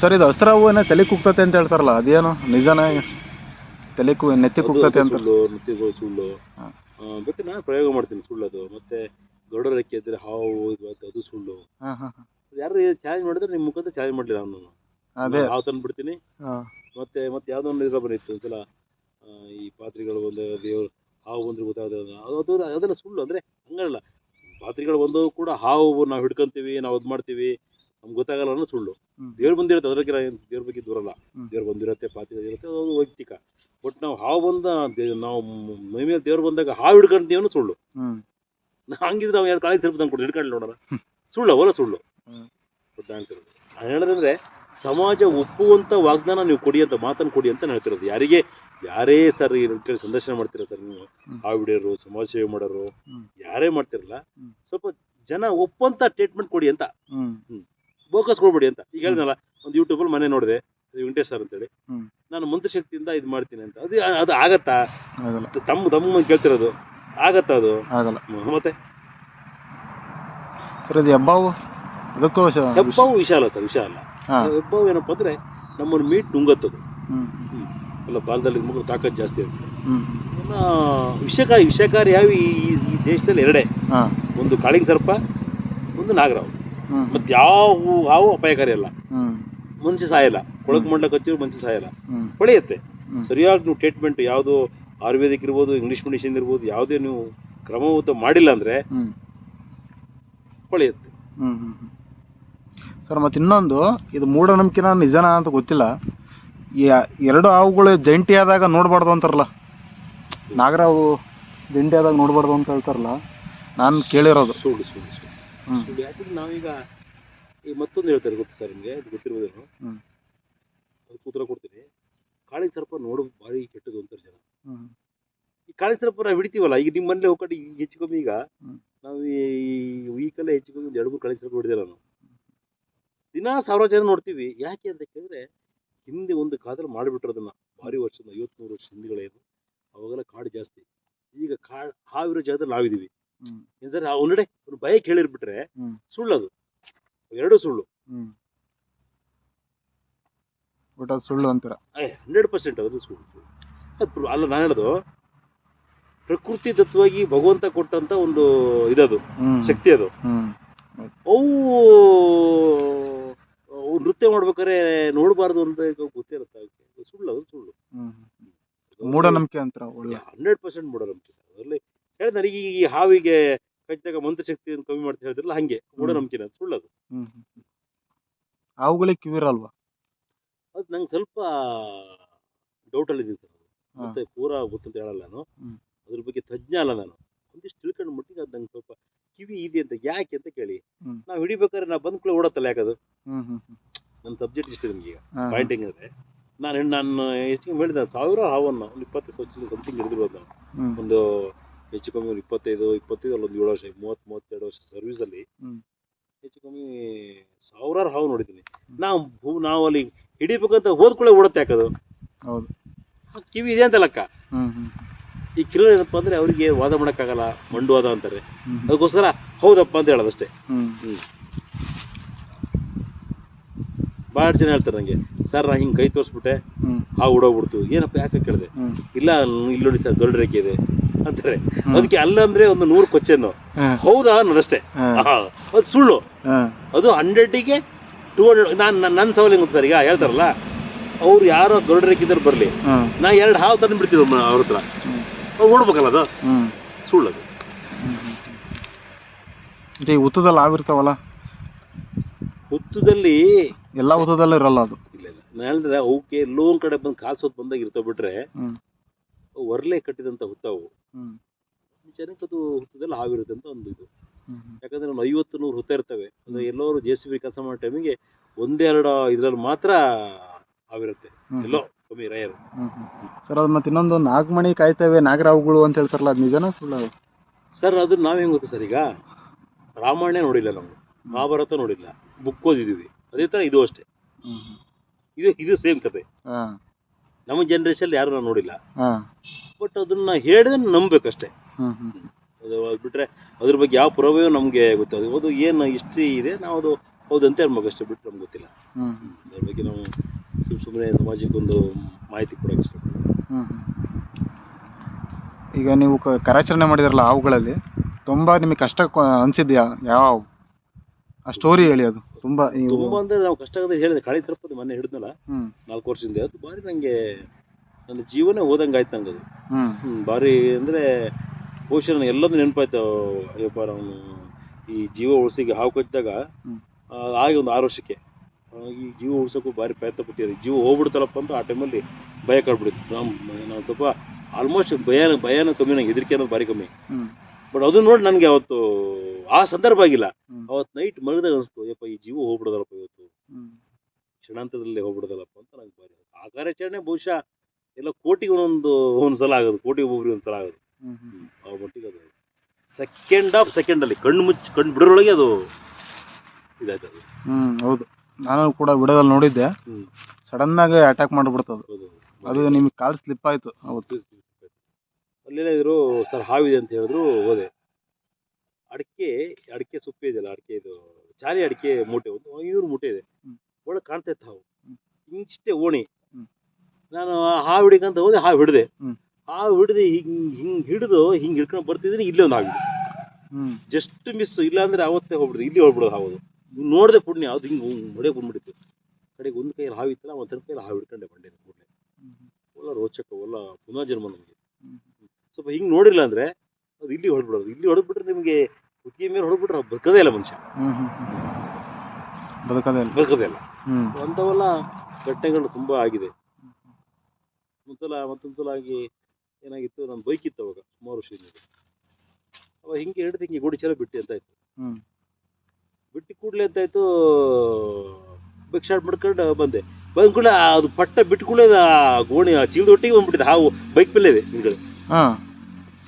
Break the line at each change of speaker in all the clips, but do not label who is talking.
Sir ಇದು ಹಸ್ರ ಏನೋ ತಲೆ ಕೂಗ್ತತೆ ಅಂತ ಹೇಳ್ತಾರಲ್ಲ ಅದೇನು? ನಿಜಾನ? ತಲೆ ಕು ನೆತ್ತಿ ಕೂಗ್ತತೆ ಅಂತ?
ಸುಳ್ಳು ನೃತ್ಯಗಳು ಸುಳ್ಳು.
ಹಾ.
ಆ, ಮತ್ತೆ ನಾನು ಪ್ರಯೋಗ ಮಾಡ್ತೀನಿ ಸುಳ್ಳು ಅದು. ಮತ್ತೆ ದೊಡ್ಡ ರೆಕ್ಕೆ ಇದ್ರೆ ಹಾವು ಇದು ಅದು ಅದು ಸುಳ್ಳು.
ಹಾ ಹಾ.
ಯಾರು ಚಾಲೆಂಜ್ ಮಾಡಿದ್ರೆ ನಿಮ್ಮ ಮುಖಾಂತರ ಚಾಲೆಂಜ್ ಮಾಡಲಿಲ್ಲ ಅವನು
ಅದೇ.
ಹಾವು ತಂದು ಬಿಡ್ತೀನಿ
ಹಾ.
ಮತ್ತೆ ಮತ್ತೆ ಯಾವುದೋ ಒಂದು ಇದ್ರ ಬಂದಿತ್ತು ಒಂದ್ಸಲ ಆ, ಈ ಪಾತ್ರಿಗಳು ಒಂದು ದೇವ್ರು ಹಾವು ಬಂದ್ರೆ ಗೊತ್ತಾಗದ ಅದು ಅದು ಅದೆಲ್ಲ ಸುಳ್ಳು. ಅಂದ್ರೆ ಹಂಗಲ್ಲ. ಪಾತ್ರಿಗಳು ಬಂದವು ಕೂಡ ಹಾವು ನಾವು ಹಿಡ್ಕೊಂತೀವಿ ನಾವು ಅದು ಮಾಡ್ತೀವಿ ನಮ್ಗೆ ಗೊತ್ತಾಗಲ್ಲ ಅನ್ನೋ ಸುಳ್ಳು. ದೇವ್ರು ಬಂದಿರುತ್ತೆ ಅದ್ರ ಬಗ್ಗೆ ನಾನು ದೇವ್ರ ಬಗ್ಗೆ ದೂರಲ್ಲ ದೇವ್ರ ಬಂದಿರತ್ತೆ ಪಾತಿ ಇರುತ್ತೆ ಅದು ವೈಯಕ್ತಿಕ. ಬಟ್ ನಾವು ಹಾವು ಬಂದ ನಾವು ಮೈ ಮೇಲೆ ದೇವ್ರ ಬಂದಾಗ ಹಾವು ಹಿಡ್ಕೊಂತೀವಿ ಅನ್ನೋ ಸುಳ್ಳು. ಹಂಗಿದ್ರೆ ನಾವು ಯಾರು ಕಾಳಿ ತಿರುಪತಿ ತಂದು ಕೊಟ್ಟು ಹಿಡ್ಕೊಂಡು ನೋಡೋಣ ಸುಳ್ಳು ಅವಲ್ಲ ಸುಳ್ಳು.
ಹ್ಮ್.
ಗೊತ್ತಾ ನಾನು ಹೇಳೋದಂದ್ರೆ ಸಮಾಜ ಒಪ್ಪುವಂತ ವಾಗ್ದಾನ ನೀವು ಕೊಡಿ ಅಂತ ಮಾತನ್ನು ಕೊಡಿ ಅಂತ ನಾನು ಹೇಳ್ತಿರೋದು. ಯಾರಿಗೆ ಯಾರೇ ಸರ್ ಕೇಳಿ ಸಂದರ್ಶನ ಮಾಡ್ತೀರಾ ಸರ್ ನೀವು?
ಆ
ಹಾವು ಹಿಡಿಯೋರು ಸಮಾಜ ಸೇವೆ ಮಾಡೋರು ಯಾರೇ ಮಾಡ್ತಿರಲ್ಲ ಸ್ವಲ್ಪ ಜನ ಒಪ್ಪಂತ ಟ್ರೀಟ್ಮೆಂಟ್ ಕೊಡಿ ಅಂತ.
ಹ್ಮ್.
ಬೋಕಸ್ ಕೊಡ್ಬಿಡಿ ಅಂತ. ಈಗ ಹೇಳಿದ್ನಲ್ಲ ಒಂದು ಯೂಟ್ಯೂಬಲ್ಲಿ ಮನೆ ನೋಡಿದೆ ವೆಂಕಟೇಶ್ ಸರ್ ಅಂತೇಳಿ. ನಾನು ಮಂತ್ರಶಕ್ತಿಯಿಂದ ಇದು ಮಾಡ್ತೀನಿ ಅಂತ. ಅದು ಅದು ಆಗತ್ತಾ? ತಮ್ಮ ತಮ್ಮ ಕೇಳ್ತಿರೋದು. ಆಗತ್ತಾ ಅದು?
ಆಗಲ್ಲ.
ಮತ್ತೆ?
ಸರ್ ಹೆಬ್ಬಾವು? ಅದಕ್ಕೂ
ಹೆಬ್ಬಾವು ವಿಷ ಅಲ್ಲ ಸರ್ ವಿಷ ಅಲ್ಲ ಹೆಬ್ಬಾವು ಏನಪ್ಪ ಅಂದ್ರೆ ನಮ್ಮನ್ನು ಮೀಟ್ ನುಂಗತ್ತದು. ಎಲ್ಲ ಬಾಲದಲ್ಲಿ ಮಗು ತಾಕತ್ ಜಾಸ್ತಿ ಇರುತ್ತೆ ವಿಷಕಾರಿ ವಿಷಕಾರಿ ಯಾವ ಈ ಈ ದೇಶದಲ್ಲಿ ಎರಡೇ. ಒಂದು ಕಾಳಿಂಗ್ ಸರ್ಪ ಒಂದು ನಾಗರಾವು. ಮತ್ತೆ ಯಾವ ಹಾವು ಅಪಾಯಕಾರಿ ಅಲ್ಲ.
ಮುಂಚೆ
ಮನುಷ್ಯ ಸಾಯಲ್ಲ. ಕೊಳಕ್ ಮಂಡಲ ಕಚ್ಚಿದ್ರು ಮನುಷ್ಯ ಸಾಯಲ್ಲ. ಹೊಳೆಯುತ್ತೆ. ಸರಿಯಾಗಿ ನೀವು ಟ್ರೀಟ್ಮೆಂಟ್ ಯಾವುದು ಆಯುರ್ವೇದಿಕ್ ಇರ್ಬೋದು ಇಂಗ್ಲಿಷ್ ಮೆಡಿಸಿನ್ ಇರ್ಬೋದು ಯಾವುದೇ ನೀವು ಕ್ರಮವತ್ತು ಮಾಡಿಲ್ಲ ಅಂದ್ರೆ ಹೊಳೆಯುತ್ತೆ.
ಸರ್ ಮತ್ತೆ ಇನ್ನೊಂದು ಇದು ಮೂಢನಂಬಿಕೆನ ನಿಜನಾ ಅಂತ ಗೊತ್ತಿಲ್ಲ. ಎರಡು ಹಾವುಗಳು ಜಂಟಿ ಆದಾಗ ನೋಡ್ಬಾರ್ದು ಅಂತಾರಲ್ಲ. ನಾಗರಾವು ಜಂಟಿ ಆದಾಗ ನೋಡ್ಬಾರ್ದು ಅಂತ ಹೇಳ್ತಾರಲ್ಲ. ನಾನು ಕೇಳಿರೋದು.
ಸುಳ್ಳು ಸುಳ್ಳು. ಯಾಕಂದ್ರೆ ನಾವೀಗ ಈ ಮತ್ತೊಂದು ಹೇಳ್ತಾರೆ ಗೊತ್ತು ಸರ್ ನಿಮಗೆ? ಅದು ಗೊತ್ತಿರ್ಬೋದೇನೋ
ಹ್ಮ್.
ಅದಕ್ಕೆ ಉತ್ತರ ಕೊಡ್ತೀನಿ. ಕಾಳಿ ಸರ್ಪ ನೋಡು ಭಾರಿ ಕೆಟ್ಟದು ಅಂತಾರೆ ಜನ. ಈ ಕಾಳಿ ಸರ್ಪ ನಾವು ಹಿಡಿತೀವಲ್ಲ ಈಗ ನಿಮ್ಮ ಮನೇಲಿ ಹೋಗ್ಕೊಂಡು ಈಗ ಹೆಚ್ಚು ಕಮ್ಮಿ ಈಗ. ನಾವು ಈ ವೀಕಲ್ಲೇ ಹೆಚ್ಚು ಕಮ್ಮಿ ಒಂದು ಎರಡು ಮೂರು ಕಾಳಿ ಸರ್ಪ ಹೊಡೆದಿಲ್ಲ ನಾನು ದಿನಾ ಸಾವಿರ ಜನ ನೋಡ್ತೀವಿ. ಯಾಕೆ ಅಂತ ಕೇಳಿದ್ರೆ ಹಿಂದೆ ಒಂದು ಕಾದಲ್ಲಿ ಮಾಡಿಬಿಟ್ರೋದನ್ನ ಭಾರಿ ವರ್ಷದ ಐವತ್ಮೂರು ವರ್ಷ ಹಿಂದಿಗಳೇನು. ಅವಾಗೆಲ್ಲ ಕಾಡು ಜಾಸ್ತಿ. ಈಗ ಕಾಡು ಹಾವಿರೋ ಜಾಗದಲ್ಲಿ ನಾವಿದೀವಿ
ಹ್ಮ್.
ನಾವು ಸರ್ ಒಂದೆಡೆ ಒಂದು ಬೈಕ್ ಹೇಳಿರ್ಬಿಟ್ರೆ. ಸುಳ್ಳದು. ಎರಡು ಸುಳ್ಳು.
ಬಟ್ ಅದು ಸುಳ್ಳು ಅಂತೀರ?
ಹಂಡ್ರೆಡ್ ಪರ್ಸೆಂಟ್ ಅದು ಸುಳ್ಳು. ಅಲ್ಲ ನಾನು ಹೇಳೋದು ಪ್ರಕೃತಿ ತತ್ವವಾಗಿ ಭಗವಂತ ಕೊಟ್ಟಂತ ಒಂದು ಇದದು ಶಕ್ತಿ ಅದು. ಅವು ನೃತ್ಯ ಮಾಡ್ಬೇಕಾದ್ರೆ ನೋಡಬಾರ್ದು ಅಂತ ಗೊತ್ತಿರುತ್ತೆ ಅದಕ್ಕೆ. ಸುಳ್ಳು ಅದು ಸುಳ್ಳು.
ಮೂಢನಂಬಿಕೆ ಅಂತ ಒಳ್ಳೆ.
ಹಂಡ್ರೆಡ್ ಪರ್ಸೆಂಟ್ ಮೂಢನಂಬಿಕೆ ಅದರಲ್ಲಿ ಹೇಳಿದ್ರೆ ನನಗೆ ಈ ಹಾವಿಗೆ ಕಚ್ಚಿದಾಗ ಮಂತ್ರಶಕ್ತಿಯನ್ನು ಕಮ್ಮಿ ಮಾಡ್ತಾ ಹೇಳಿದ್ರಲ್ಲ ಹಂಗೆ. ಮೂಢನಂಬಿಕೆ ಅದು ಸುಳ್ಳದು.
ಹ್ಮ್ ಹ್ಮ್ ಹ್ಮ್. ಹಾವುಗಳಿಗೆ ಕಿವಿರಲ್ವಾ?
ಅದು ನಂಗೆ ಸ್ವಲ್ಪ ಡೌಟಲ್ಲಿ ಇದೆ ಸರ್
ಮತ್ತೆ
ಮತ್ತೆ ಪೂರಾ ಗೊತ್ತಂತ ಹೇಳಲ್ಲ ನಾನು.
ಹ್ಮ್.
ಅದ್ರ ಬಗ್ಗೆ ತಜ್ಞ ಅಲ್ಲ ನಾನು. ಒಂದಿಷ್ಟು ತಿಳ್ಕೊಂಡು ಮಟ್ಟಿಗೆ ಅದು ನಂಗೆ ಸ್ವಲ್ಪ ಕಿವಿ ಇದೆ ಅಂತ ಯಾಕೆ ಅಂತ ಕೇಳಿ.
ಹ್ಮ್.
ನಾವು ಹಿಡಿಬೇಕಾದ್ರೆ ನಾವು ಬಂದ್ಕೊಳ್ಳಿ ಕೂಡ ಓಡತ್ತಲ್ಲ ಯಾಕದು?
ಹ್ಮ್ ಹ್ಮ್ ಹ್ಮ್.
ನನ್ನ ಸಬ್ಜೆಕ್ಟ್ ಇಷ್ಟ ನಿಮ್ಗೆ ಈಗ.
ಹಾ,
ಅಂದ್ರೆ. ನಾನು ನಾನು ಹೆಚ್ಚಿಗೆ ಹೇಳಿದ ಸಾವಿರ ಹಾವನ್ನು ಒಂದು ಇಪ್ಪತ್ತು ಸಾವಿರ ಸಮಥಿಂಗ್ ಹಿಡಿದಿರ್ಬೋದು ನಾನು.
ಹ್ಮ್.
ಒಂದು ಹೆಚ್ಚು ಕಮ್ಮಿ ಒಂದು ಇಪ್ಪತ್ತೈದು ಇಪ್ಪತ್ತೈದು ಅಲ್ಲ ಒಂದು ಏಳು ವರ್ಷ ಮೂವತ್ತು ಮೂವತ್ತೆರಡು ವರ್ಷ ಸರ್ವಿಸಲ್ಲಿ. ಹೆಚ್ಚು ಕಮ್ಮಿ ಸಾವಿರಾರು ಹಾವು ನೋಡಿದ್ದೀನಿ. ನಾವು ಭೂ- ನಾವು ಅಲ್ಲಿ ಹಿಡಿಬೇಕಂತ ಹೋದ್ಕೊಳ್ಳೆ ಓಡತ್ತೆ ಯಾಕದು?
ಹೌದು.
ಕಿವಿ ಇದೆ ಅಂತ ಲೆಕ್ಕ. ಈ ಕಿರು ಏನಪ್ಪ ಅಂದ್ರೆ ಅವರಿಗೆ ವಾದ ಮಾಡೋಕ್ಕಾಗಲ್ಲ ಮಂಡುವಾದ ಅಂತಾರೆ. ಅದಕ್ಕೋಸ್ಕರ ಹೌದಪ್ಪ ಅಂತ ಹೇಳೋದಷ್ಟೇ.
ಹ್ಮ್.
ಭಾಳ ಜನ ಹೇಳ್ತಾರೆ ನಂಗೆ ಸರ್ ನಾ ಹಿಂಗೆ ಕೈ ತೋರಿಸ್ಬಿಟ್ಟೆ ಹಾವು ಓಡೋಗ್ಬಿಡ್ತು ಏನಪ್ಪ ಯಾಕೆ ಕೇಳಿದೆ? ಇಲ್ಲ ಇಲ್ಲಿ ನೋಡಿ ಸರ್ ಗರುಡ ರೇಖೆ ಇದೆ. ಅಂತಾರೆ. ಅದಕ್ಕೆ ಅಲ್ಲ ಅಂದ್ರೆ ಒಂದು ನೂರು
ಕೊಚ್ಚೆನು
ಹೌದಾ ಅನ್ನೋದಷ್ಟೇ. ಅಷ್ಟೇ ಅದು ಸುಳ್ಳು. ಅದು ಹಂಡ್ರೆಡ್ಗೆ ಟೂ ಹಂಡ್ರೆಡ್ ನಾನು ನನ್ನ ಸವಾಲಿಂಗ್ ಹೆಂಗ್ ಸರ್ ಈಗ ಹೇಳ್ತಾರಲ್ಲ ಅವ್ರು ಯಾರೋ ದೊಡ್ಡ ರೇಖಿದ್ರು ಬರಲಿ ನಾ ಎರಡು ಹಾವು ತಂದು ಬಿಡ್ತೀವಿ ಅವ್ರ ಹತ್ರ. ಓಡ್ಬೇಕಲ್ಲ ಅದು? ಸುಳ್ಳು ಅದು.
ಈ ಉತ್ತದಲ್ಲಿ ಆಗಿರ್ತಾವಲ್ಲ
ಹುತ್ತದಲ್ಲಿ
ಎಲ್ಲ ಹುತ್ತದಲ್ಲೂ ಇರಲ್ಲ ಅದು.
ಇಲ್ಲ ಇಲ್ಲ. ನಾನು ಹೇಳಿದ್ರೆ ಅವಕ್ಕೆ ಲೋನ್ ಕಡೆ ಬಂದು ಕಾಲ್ಸೋದು ಬಂದಾಗ ಇರ್ತಾವ ಬಿಟ್ರೆ ಒರ್ಲೆ ಕಟ್ಟಿದಂತ ಹುತ್ತವು ಜನಕ್ಕೆ ಅದು ಹುತ್ತದಲ್ಲಿ ಹಾವಿರುತ್ತೆ ಅಂತ ಒಂದು ಇದು. ಯಾಕಂದ್ರೆ ಒಂದು ಐವತ್ತು ನೂರು ಹುತ್ತ ಇರ್ತವೆ. ಅಂದ್ರೆ ಎಲ್ಲರೂ ಜೆ ಸಿ ಬಿ ಕೆಲಸ ಮಾಡೋ ಟೈಮಿಗೆ ಒಂದೆರಡು ಇದ್ರಲ್ಲಿ ಮಾತ್ರ ಹಾವಿರುತ್ತೆ. ಎಲ್ಲೋ ಕಮ್ಮಿ ರಯರ್.
ಸರ್ ಅದು ಮತ್ತೆ ಇನ್ನೊಂದು ನಾಗಮಣಿ ಕಾಯ್ತವೆ ನಾಗರಾವುಗಳು ಅಂತ ಹೇಳ್ತಾರಲ್ಲ ಅದು ನಿಜನ ಸುಳ್ಳ
ಸರ್ ಅದು ನಾವೇನ್ ಗೊತ್ತು ಸರ್ ಈಗ? ರಾಮಾಯಣ ನೋಡಿಲ್ಲ ನಾವು ಮಹಾಭಾರತ ನೋಡಿಲ್ಲ. ಬುಕ್ ಓದಿದೀವಿ. ಅದೇ ತರ ಇದು ಅಷ್ಟೇ. ಇದು ಇದು ಸೇಮ್ ಕತೆ ನಮ್ಮ ಜನರೇಷನ್ ಯಾರು ನಾವು ನೋಡಿಲ್ಲ. ಬಟ್ ಅದನ್ನ ಹೇಳಿದ್ರೆ ನಂಬಬೇಕಷ್ಟೇ. ಅದು ಬಿಟ್ರೆ ಅದ್ರ ಬಗ್ಗೆ ಯಾವ ಪ್ರಭಾವ ನಮಗೆ ಗೊತ್ತಾಗ ಅದು ಏನು ಹಿಸ್ಟ್ರಿ ಇದೆ ನಾವು ಅದು ಹೌದಂತ ಹೇಳ್ಬೇಕು ಅಷ್ಟೇ ಬಿಟ್ಟು ನಮ್ಗೆ ಗೊತ್ತಿಲ್ಲ. ಅದ್ರ ಬಗ್ಗೆ ನಾವು ಸುಮ್ ಸುಮ್ಮನೆ ಸಮಾಜಕ್ಕೊಂದು ಮಾಹಿತಿ ಕೊಡೋಕೆ ಇಷ್ಟಪಡ್ತೀವಿ
ಈಗ ನೀವು ಕ- ಕಾರ್ಯಾಚರಣೆ ಮಾಡಿದ್ರಲ್ಲ ಹಾವುಗಳಲ್ಲಿ ತುಂಬ ನಿಮಗೆ ಕಷ್ಟ ಅನ್ಸಿದ್ ಅನ್ಸಿದ್ಯಾ? ಯಾವ? ಹಾವು? ಆ ಸ್ಟೋರಿ ಹೇಳಿ ಅದು. ತುಂಬ ನೀವು
ತುಂಬಾ ಅಂದ್ರೆ ನಾವು ಕಷ್ಟ ಆಗದೆ ಹೇಳಿದೆ. ಕಾಳಿ ಸರ್ಪದ ಮೊನ್ನೆ ಹಿಡಿದ್ನಲ್ಲ ನಾಲ್ಕು ವರ್ಷದಿಂದ. ಅದು ಬಾರಿ ನಂಗೆ ನನ್ನ ಜೀವನ ಹೋದಂಗೆ ಆಯ್ತು ನಂಗೆ ಅದು ಹ್ಮ್, ಭಾರಿ ಅಂದ್ರೆ ಬಹುಶಃ ನನಗೆ ಎಲ್ಲದೂ ನೆನಪಾಯ್ತು ಅಯ್ಯಪ್ಪ ಅವನು ಈ ಜೀವ ಉಳಿಸಿಗೆ ಹಾವು ಕಚ್ಚಿದಾಗ
ಹ್ಮ್.
ಆಗಿ ಒಂದು ಆರು ವರ್ಷಕ್ಕೆ ಆ, ಈ ಜೀವ ಉಳ್ಸೋಕ್ಕೂ ಭಾರಿ ಪ್ರಯತ್ನ ಪಟ್ಟಿದ್ದಾರೆ. ಜೀವ ಹೋಗ್ಬಿಡ್ತಲ್ಲಪ್ಪ ಅಂತ ಆ ಟೈಮಲ್ಲಿ ಭಯ ಕಳ್ಬಿಡಿತ್ತು ನಾವು ನಾವು ಸ್ವಲ್ಪ ಆಲ್ಮೋಸ್ಟ್ ಭಯ ಭಯನ ಕಮ್ಮಿ ನಂಗೆ ಹೆದರಿಕೆ ಅನ್ನೋದು ಭಾರಿ ಕಮ್ಮಿ. ಬಟ್ ಅದು ನೋಡಿ ನನಗೆ ಅವತ್ತು ಆ ಸಂದರ್ಭ ಆಗಿಲ್ಲ.
ಹ್ಮ್.
ಅವತ್ತು ನೈಟ್ ಮಲಗಿದಾಗ ಅನಿಸ್ತು ಅಯ್ಯಪ್ಪ ಈ ಜೀವ ಹೋಗ್ಬಿಡೋದಲ್ಲಪ್ಪ ಇವತ್ತು.
ಕ್ಷಣಾಂತದಲ್ಲಿ
ಕ್ಷಣಾಂತರದಲ್ಲಿ ಹೋಗ್ಬಿಡೋದಲ್ಲಪ್ಪ ಅಂತ ನಂಗೆ ಭಾರಿ ಆ ಕಾರ್ಯಾಚರಣೆ ಬಹುಶಃ ಎಲ್ಲ ಕೋಟಿಗೆ ಒಂದೊಂದು ಒಂದ್ಸಲ ಆಗೋದು ಕೋಟಿಗೆ ಒಬ್ಬರಿಗೆ ಒಂದ್ಸಲ ಆಗೋದು. ಆ ಮಟ್ಟಿಗೆ ಅದು ಸೆಕೆಂಡ್ ಆಫ್ ಸೆಕೆಂಡಲ್ಲಿ ಕಣ್ಣು ಮುಚ್ಚಿ ಕಣ್ಣು ಬಿಡೋರೊಳಗೆ ಅದು ಇದಾಯ್ತು ಅದು
ಹ್ಞೂ ಹೌದು. ನಾನು ಕೂಡ ವಿಡಿಯೋದಲ್ಲಿ ನೋಡಿದ್ದೆ.
ಸಡನ್
ಆಗಿ ಅಟ್ಯಾಕ್ ಮಾಡಿಬಿಡ್ತದೆ.
ಹೌದು
ಅದು ನಿಮಗೆ ಕಾಲ್ ಸ್ಲಿಪ್ ಆಯ್ತು ಅವತ್ತು.
ಅಲ್ಲೇನೇ ಇದ್ರು ಸರ್ ಹಾವಿದೆ ಅಂತ ಹೇಳಿದ್ರು ಹೋದೆ. ಅಡಿಕೆ ಅಡಿಕೆ ಸೊಪ್ಪು ಇದೆಯಲ್ಲ ಅಡಿಕೆ ಇದು ಚಾಲಿ ಅಡಿಕೆ ಮೂಟೆ ಒಂದು ಐನೂರು ಮೂಟೆ ಇದೆ.
ಹ್ಮ್.
ಒಳಗೆ ಕಾಣ್ತಾ ಇತ್ತು ಹಾವು.
ಹ್ಮ್.
ಹಿಂಗಿಷ್ಟೇ ಓಣಿ.
ಹ್ಮ್.
ನಾನು ಆ ಹಾವು ಹಿಡಿಕಂತ ಹೋದೆ ಹಾವು ಹಿಡಿದೆ. ಹಾವು ಹಿಡಿದು ಹಿಂಗೆ ಹಿಂಗೆ ಹಿಡಿದು ಹಿಂಗ್ ಹಿಡ್ಕೊಂಡು ಬರ್ತಿದ್ರೆ ಇಲ್ಲೇ ಒಂದು
ಆಗಿದೆ
ಜಸ್ಟ್ ಮಿಸ್ ಇಲ್ಲ ಅಂದ್ರೆ ಅವತ್ತೇ ಹೋಗ್ಬಿಡುದು ಇಲ್ಲಿ ಹೋಗ್ಬಿಡೋದು ಹಾವು ನೋಡಿದೆ ಪುಣ್ಯ ಅದು ಹಿಂಗೆ ಹೊಡೆ ಬಂದ್ಬಿಡ್ತು. ಕಡೆಗೆ ಒಂದು ಕೈಯಲ್ಲಿ ಹಾವು ಇತ್ತಲ್ಲ ಒಂದು ಕೈಯಲ್ಲಿ ಹಾವು ಹಿಡ್ಕೊಂಡೆ ಬಂಡೆ ಕೂಡಲೇ. ಒಲ್ಲ ರೋಚಕ ಒಲ್ಲ ಪುನರ್ಜನ್ಮ ನಮಗೆ. ಸ್ವಲ್ಪ ಹಿಂಗೆ ನೋಡಿಲ್ಲ ಅಂದ್ರೆ ಅದು ಇಲ್ಲಿ ಹೊಡೆದ್ಬಿಡೋದು ಇಲ್ಲಿ ಹೊಡೆದ್ಬಿಟ್ರೆ ನಿಮಗೆ ಕುತ್ತಿಗೆ ಮೇಲೆ ಹೊಡೆದ್ಬಿಟ್ರೆ ಅವ್ನು ಬದುಕದೇ ಇಲ್ಲ ಮನುಷ್ಯ.
ಬದುಕದೇ ಇಲ್ಲ.
ಬದುಕದೇ ಇಲ್ಲ. ಅಂಥವೆಲ್ಲ ಘಟನೆಗಳು ತುಂಬ ಆಗಿದೆ. ಒಂದ್ಸಲ ಮತ್ತೊಂದ್ಸಲ ಆಗಿ ಏನಾಗಿತ್ತು? ನನ್ನ ಬೈಕ್ ಇತ್ತು ಅವಾಗ ಸುಮಾರು ವರ್ಷದಿಂದ ಅವಾಗ ಹಿಂಗೆ ಎರಡು ಹಿಂಗೆ ಗುಡಿ ಚಲೋ ಬಿಟ್ಟು ಅಂತ ಆಯ್ತು.
ಹ್ಞೂ
ಬಿಟ್ಟು ಕೂಡಲೇ ಅಂತ ಆಯ್ತು ಬೈಕ್ ಸ್ಟಾರ್ಟ್ ಮಾಡ್ಕೊಂಡು ಬಂದೆ. ಬಂದ ಕೂಡಲೇ ಅದು ಪಟ್ಟ ಬಿಟ್ಟು ಕೂಡಲೇ ಆ ಗೋಣಿ ಆ ಚೀಲದ ಒಟ್ಟಿಗೆ ಬಂದ್ಬಿಟ್ಟಿದೆ ಹಾವು. ಬೈಕ್ ಮೇಲೆ ಇದೆ ಹಿಂಗಡೆ
ಹಾಂ.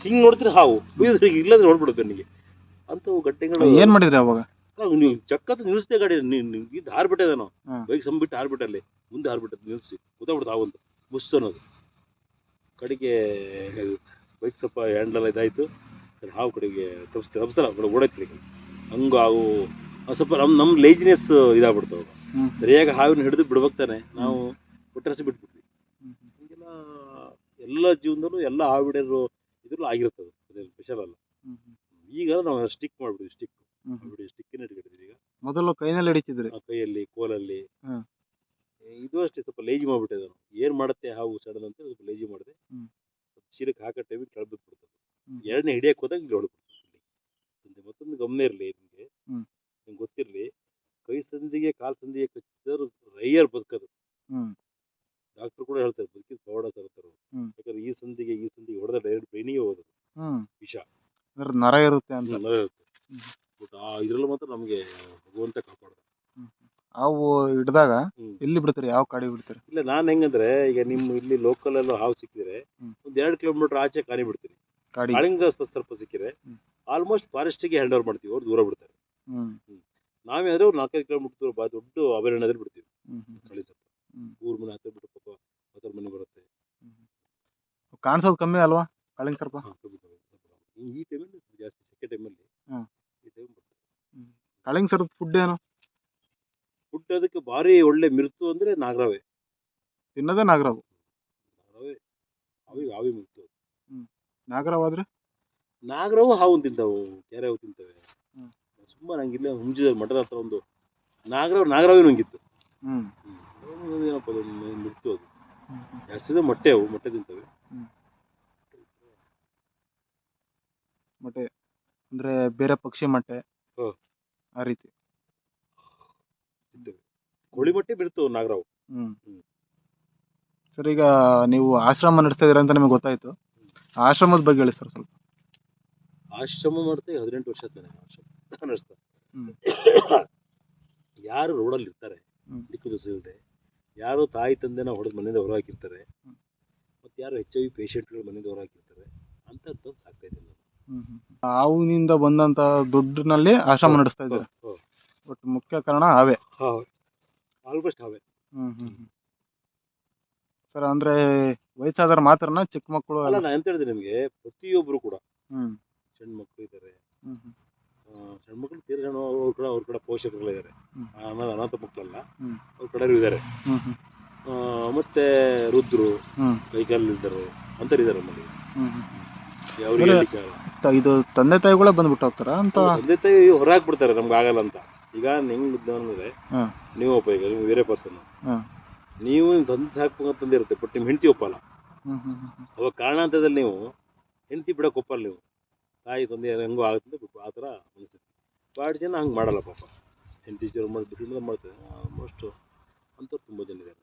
ಹಿಂಗೆ ನೋಡ್ತೀರಿ ಹಾವು. ಬೈದ್ರೆ ಇಲ್ಲಂದ್ರೆ ನೋಡ್ಬಿಡುತ್ತೆ ನನಗೆ. ಅಂಥವು ಗಟ್ಟೆಗಳು
ಏನು ಮಾಡಿದ್ರೆ ಅವಾಗ?
ನೀವು ಚಕ್ಕತ್ತು ನಿಲ್ಲಿಸ್ದೆ ಗಾಡಿ ಹಾರ್ಬಿಟ್ಟೆ ನಾನು. ಬೈಕ್ ಸಂಬಿಟ್ಟು ಹಾರ್ಬಿಟ್ಟಲ್ಲಿ. ಮುಂದೆ ಹಾರ್ಬಿಟ್ಟೆ ನಿಲ್ಲಿಸಿ ಗೊತ್ತಾಗ್ಬಿಡ್ತು ಹಾವಂತ ಬುಸ್ ಅನ್ನೋದು ಕಡೆಗೆ ಬೈಕ್ ಸ್ವಲ್ಪ ಹ್ಯಾಂಡಲ್ ಇದಾಯಿತು ಹಾವು ಕಡೆಗೆ ತಪ್ಪಿಸ್ತೆ ತಪ್ಪಿಸ್ತಲ್ಲ ಕಡೆ ಓಡೈತೆ ಕಡೆಗೆ ಹಂಗೆ ಹಾವು ಸ್ವಲ್ಪ ನಮ್ಮ ನಮ್ಮ ಲೇಜಿನೆಸ್ ಇದಾಗ್ಬಿಡ್ತು ಅವಾಗ.
ಹ್ಞೂ
ಸರಿಯಾಗಿ ಹಾವಿನ ಹಿಡಿದು ಬಿಡ್ಬೇಕಾನೆ ನಾವು ಕೊಟ್ಟರಸಿ ಬಿಟ್ಬಿಟ್ವಿ. ಹೀಗೆಲ್ಲ ಎಲ್ಲ ಜೀವನದಲ್ಲೂ ಎಲ್ಲ ಹಾವು ಹಿಡಿಯೋರು ಇದ್ರಲ್ಲೂ ಆಗಿರ್ತದೆ ಅದೇನು ಸ್ಪೆಷಲ್ ಅಲ್ಲ. ಈಗ ನಾವು ಸ್ಟಿಕ್ ಮಾಡ್ಬಿಡ್ತೀವಿ ಸ್ಟಿಕ್ ಸ್ಟಿಕ್ಕಿನ ಇಟ್ಕೊಂಡಿದ್ದೀವಿ ಈಗ.
ಮೊದಲು ಕೈನಲ್ಲಿ ಹಿಡಿತಿದ್ರಿ.
ಕೈಯಲ್ಲಿ ಕೋಲಲ್ಲಿ. ಇದು ಅಷ್ಟೇ ಸ್ವಲ್ಪ ಲೇಜಿ ಮಾಡ್ಬಿಟ್ಟೆ ನಾನು. ಏನ್ ಮಾಡುತ್ತೆ ಹಾವು ಸಡನ್ ಅಂತ ಸ್ವಲ್ಪ ಲೇಜಿ ಮಾಡಿದೆ. ಚೀಲಕ್ಕೆ ಹಾಕೋ ಟೈಮಿಗೆ ಕೆಳಬಿಟ್ಟು ಬಿಡ್ತದೆ. ಎರಡನೇ ಹಿಡಿಯಕ್ಕೆ ಹೋದಾಗ ಇಲ್ಲಿ. ಹೊಡ್ಬಿಟ್ಟು ಮತ್ತೊಂದು ಗಮನ ಇರಲಿ ನಿಮಗೆ. ನಿಮ್ಗೆ ಗೊತ್ತಿರಲಿ ಕೈ ಸಂದಿಗೆ ಕಾಲ್ ಸಂದಿಗೆ ಕಚ್ಚಿದ್ರು ರೈಯರ್ ಬದುಕೋದು. ಡಾಕ್ಟರ್ ಕೂಡ ಹೇಳ್ತಾರೆ ಬದುಕಿದ ಪವಾಡ.
ಹ್ಮ್.
ಯಾಕಂದ್ರೆ ಈ ಸಂದಿಗೆ ಈ ಸಂದಿಗೆ ಹೊಡೆದ ಡೈರೆಕ್ಟ್ ಬ್ರೈನಿಗೆ ಹೋಗೋದು. ವಿಷ.
ನರ ಇರುತ್ತೆ ಅಂತ.
ನರ ಇರುತ್ತೆ. ಬಟ್ ಆ ಇದ್ರಲ್ಲಿ ಮಾತ್ರ ನಮಗೆ ಭಗವಂತ ಕಾಪಾಡ್ದ
ಹಾವು ಹಿಡ್ದಾಗ
ಹ್ಮ್.
ಎಲ್ಲಿ ಬಿಡ್ತಾರೆ? ಯಾವ ಕಾಡಿ ಬಿಡ್ತಾರೆ?
ಇಲ್ಲ ನಾನು ಹೆಂಗಂದ್ರೆ ಈಗ ನಿಮ್ಮ ಇಲ್ಲಿ ಲೋಕಲ್ ಅಲ್ಲೂ ಹಾವು ಸಿಕ್ಕಿದ್ರೆ
ಹ್ಮ್.
ಒಂದ್ ಎರಡು ಕಿಲೋಮೀಟರ್ ಆಚೆ ಕಾಣಿ ಬಿಡ್ತೀನಿ. ಕಾಳಿಂಗ ಸರ್ಪ ಸಿಕ್ಕಿದ್ರೆ
ಹ್ಮ್.
ಆಲ್ಮೋಸ್ಟ್ ಫಾರೆಸ್ಟಿಗೆ ಹ್ಯಾಂಡ್ ಓವರ್ ಮಾಡ್ತೀವಿ ಅವ್ರು ದೂರ ಬಿಡ್ತಾರೆ. ನಾವೇ ಆದ್ರೆ ಒಂದು ನಾಲ್ಕೈದು ಕಿಲೋಮೀಟರ್ ದೂರ ಬಾ ದೊಡ್ಡ ಅಭಯಾರಣ್ಯದಲ್ಲಿ ಬಿಡ್ತೀವಿ. ಕಾಳಿ
ಹ್ಮ್.
ಊರ್ ಮನೆ ಹತ್ತಿರ ಬಿಟ್ಟು ಪಾಪ ಹತ್ತರ ಮನೆ ಬರುತ್ತೆ.
ಕಾಣಿಸೋದು ಕಮ್ಮಿ ಅಲ್ವಾ ಕಾಳಿಂಗ್ ಸರ್ಪ
ಹಾ, ಕಮ್ಮಿ ಕಮ್ಮಿ, ಈ ಟೈಮಲ್ಲಿ ಜಾಸ್ತಿ ಸೆಕೆ ಟೈಮಲ್ಲಿ
ಹ್ಮ್.
ಈ ಟೈಮ್
ಕಾಳಿಂಗ್ ಸರ್ಪ ಫುಡ್ ಏನು?
ಭಾರಿ ಒಳ್ಳೆ ಮಿರ್ತು ಅಂದ್ರೆ ನಾಗರಾವೇ.
ತಿನ್ನೋದೇ ನಾಗರಾವು.
ನಾಗರಾವೆ ಅವಿ ಅವಿ ಮಿರ್ತು.
ನಾಗರಾವಾದ್ರೆ
ನಾಗರವು ಹಾವು ತಿಂತಾವು ಕೆರೆ ಹಾವು ತಿಂತವೆ.
ಹ್ಮ್.
ನಂಗೆ ನಂಗಿಲ್ಲ ಹುಂಜಿದ ಮಠದ ಹತ್ರ ಒಂದು ನಾಗರಾವ್ ನಾಗರಾವೇ ನಂಗಿತ್ತು.
ಹ್ಞೂ
ಏನಪ್ಪ ಮಿರ್ತು ಅದು. ಜಾಸ್ತಿ ಮೊಟ್ಟೆ ಅವು ಮೊಟ್ಟೆ ತಿಂತವೆ.
ಮೊಟ್ಟೆ ಅಂದ್ರೆ ಬೇರೆ ಪಕ್ಷಿ ಮೊಟ್ಟೆ
ಹ್ಮ್.
ಆ ರೀತಿ.
ತಿಂತವೆ ಕೋಳಿ ಮೊಟ್ಟೆ ಬಿಡ್ತು ನಾಗರಾವ್.
ಹ್ಮ್. ಸರ್ ಈಗ ನೀವು ಆಶ್ರಮ ನಡೆಸ್ತಾ ಇದೀರ ಅಂತ ನಿಮಗೆ ಗೊತ್ತಾಯ್ತು. ಆ ಆಶ್ರಮದ ಬಗ್ಗೆ ಹೇಳಿ ಸರ್ ಸ್ವಲ್ಪ.
ಆಶ್ರಮ ಮಾಡ್ತಾ ಹದಿನೆಂಟು ವರ್ಷ ನನಗೆ ಆಶ್ರಮ ನಡೆಸ್ತಾ.
ಹ್ಮ್.
ಯಾರು ರೋಡಲ್ಲಿ ಇರ್ತಾರೆ
ಹ್ಮ್.
ದಿಕ್ಕು ಯಾರು ತಾಯಿ ತಂದೆನ ಹೊಡೆದು ಮನೆಯಿಂದ ಹೊರ ಹಾಕಿರ್ತಾರೆ
ಹ್ಮ್.
ಮತ್ತು ಯಾರು ಎಚ್ ಐ ವಿ ಪೇಷಂಟ್ಗಳು ಮನೆಯಿಂದ ಹೊರ ಹಾಕಿರ್ತಾರೆ ಅಂಥದ್ದು ಸಾಕ್ತಾ ಇದ್ದೀನಿ ನಾನು.
ಹಾವಿನಿಂದ ಬಂದಂತ ದುಡ್ಡಿನಲ್ಲಿ ಆಶ್ರಮ ನಡೆಸ್ತಾ ಇದ್ದಾರೆ?
ಬಟ್
ಒಟ್ಟು ಮುಖ್ಯ ಕಾರಣ ಹಾವೇ
ಆಲ್ಮೋಸ್ಟ್ ಅವೇ.
ಹ್ಮ್ ಹ್ಮ್ ಹ್ಮ್. ಸರ್ ಅಂದ್ರೆ ವಯಸ್ಸಾದವ್ರು ಮಾತ್ರನ ಚಿಕ್ಕ ಮಕ್ಕಳು
ಅಲ್ಲ ನಾನು ಎಂತ ಹೇಳಿದೆ ನಿಮಗೆ ಪ್ರತಿಯೊಬ್ಬರು ಕೂಡ.
ಹ್ಮ್.
ಸಣ್ಣ ಮಕ್ಕಳು ಇದ್ದಾರೆ
ಹ್ಮ್ ಹ್ಮ್.
ಸಣ್ಣ ಮಕ್ಕಳು ತೀರ್ಕೊಂಡು ಅವ್ರ ಕಡೆ ಅವ್ರ ಕಡೆ ಪೋಷಕರುಗಳಿದ್ದಾರೆ
ಇದ್ದಾರೆ
ಅನಾಥ ಅನಾಥ ಮಕ್ಕಳಲ್ಲ
ಹ್ಮ್.
ಅವ್ರ ಕಡೆ ಇದ್ದಾರೆ
ಹ್ಮ್ ಹ್ಮ್.
ಮತ್ತೆ ರುದ್ರು
ಹ್ಮ್.
ಅಂತಾರೆ ಇದ್ದಾರೆ ನಮ್ಮಲ್ಲಿ.
ಹ್ಮ್ ಹ್ಮ್
ಅವ್ರಿಗೆ
ಅಂದ್ರೆ-
ಹೇಳ್ಲಿಕ್ಕೆ
ತ- ಇದು ತಂದೆ ತಾಯಿಗಳೇ ಬಂದ್ಬಿಟ್ಟು ಹೋಗ್ತಾರ ಅಂತ?
ತಂದೆ ತಾಯಿ ಹೊರ ಹಾಕ್ಬಿಡ್ತಾರೆ ನಮ್ಗೆ ಆಗಲ್ಲ ಅಂತ. ಈಗ ಹೆಂಗ್ ಅಂದ್ರೆ. ನೀವು ಒಬ್ಬ ಈಗ ನೀವು ಬೇರೆ ಪರ್ಸನ್. ನೀವು ತಂದು ಸಾಕು ಇರುತ್ತೆ ಬಟ್ ನಿಮ್ಮ ಹೆಂಡತಿ ಒಪ್ಪಲ್ಲ. ಅವಾಗ ಕಾರಣಾಂತರದಲ್ಲಿ ನೀವು ಹೆಂಡತಿ ಬಿಡಕ್ಕೆ ಒಪ್ಪಲ್ಲ ನೀವು. ತಾಯಿ ತಂದೆ ಹೆಂಗೋ ಆಗುತ್ತೆ ಆ ಥರ ಅನಿಸುತ್ತೆ. ಭಾಳ ಜನ ಹಂಗೆ ಮಾಡಲ್ಲ ಪಾಪ. ಹೆಂಡತಿ ಜೋರು ಮಾಡಿಬಿಟ್ಟು ಮಾಡ್ತಾರೆ. ಆಲ್ಮೋಸ್ಟ್ ಅಂತ ತುಂಬ ಜನ ಇದ್ದಾರೆ.